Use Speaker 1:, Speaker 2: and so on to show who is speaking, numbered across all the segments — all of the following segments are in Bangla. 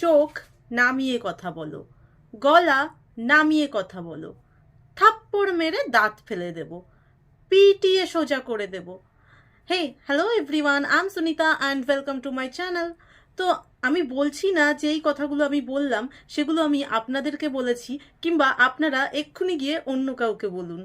Speaker 1: চোখ নামিয়ে কথা বলো, গলা নামিয়ে কথা বলো, থাপ্পড় মেরে দাঁত ফেলে দেব, পিটিয়ে সোজা করে দেব। Hey hello everyone I'm Sunita and welcome to my channel তো আমি বলছি না যে এই কথাগুলো আমি বললাম, সেগুলো আমি আপনাদেরকে বলেছি, কিংবা আপনারা এক্ষুনি গিয়ে অন্য কাউকে বলুন।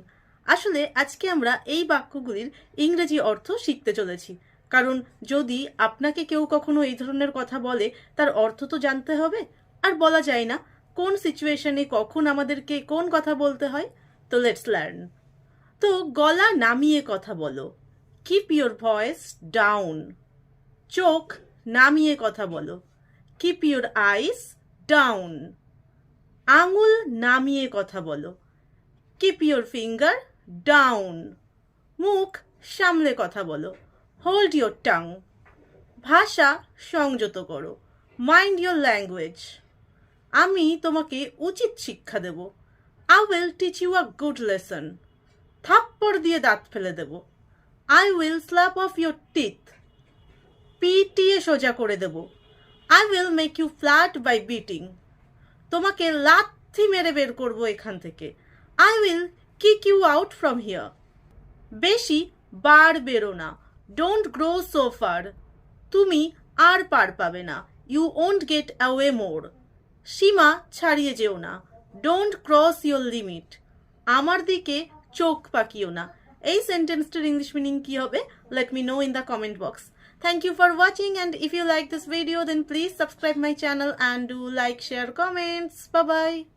Speaker 1: আসলে আজকে আমরা এই বাক্যগুলির ইংরেজি অর্থ শিখতে চলেছি। কারণ যদি আপনাকে কেউ কখনো এই ধরনের কথা বলে, তার অর্থ তো জানতে হবে। আর বলা যায় না, কোন সিচুয়েশনে কখন আমাদেরকে কোন কথা বলতে হয়? তো লেটস লার্ন তো গলা নামিয়ে কথা বলো। কিপ ইয়োর ভয়েস ডাউন চোখ নামিয়ে কথা বলো। কিপ ইয়োর আইস ডাউন আঙুল নামিয়ে কথা বলো। কিপ ইয়োর ফিঙ্গার ডাউন মুখ সামলে কথা বলো। হোল্ড ইয়োর টাং ভাষা সংযত করো। মাইন্ড ইয়োর ল্যাঙ্গুয়েজ আমি তোমাকে উচিত শিক্ষা দেব। I will teach you a good lesson থাপ্পড় দিয়ে দাঁত ফেলে দেব। I will slap off your teeth পিটিয়ে সোজা করে দেব। I will make you flat by beating তোমাকে লাথি মেরে বের করব এখান থেকে। I will kick you out from here বেশি বার বেরো না। ডোন্ট গ্রো সো ফার তুমি আর পার পাবে না you won't get away more সীমা ছাড়িয়ে যেও না ডোন্ট ক্রস ইয়োর লিমিট আমার দিকে চোখ পাকিও না এই সেন্টেন্সটার ইংলিশ মিনিং কি হবে let me know in the comment box Thank you for watching and if you like this video then please subscribe my channel and do like, share, comments. Bye bye.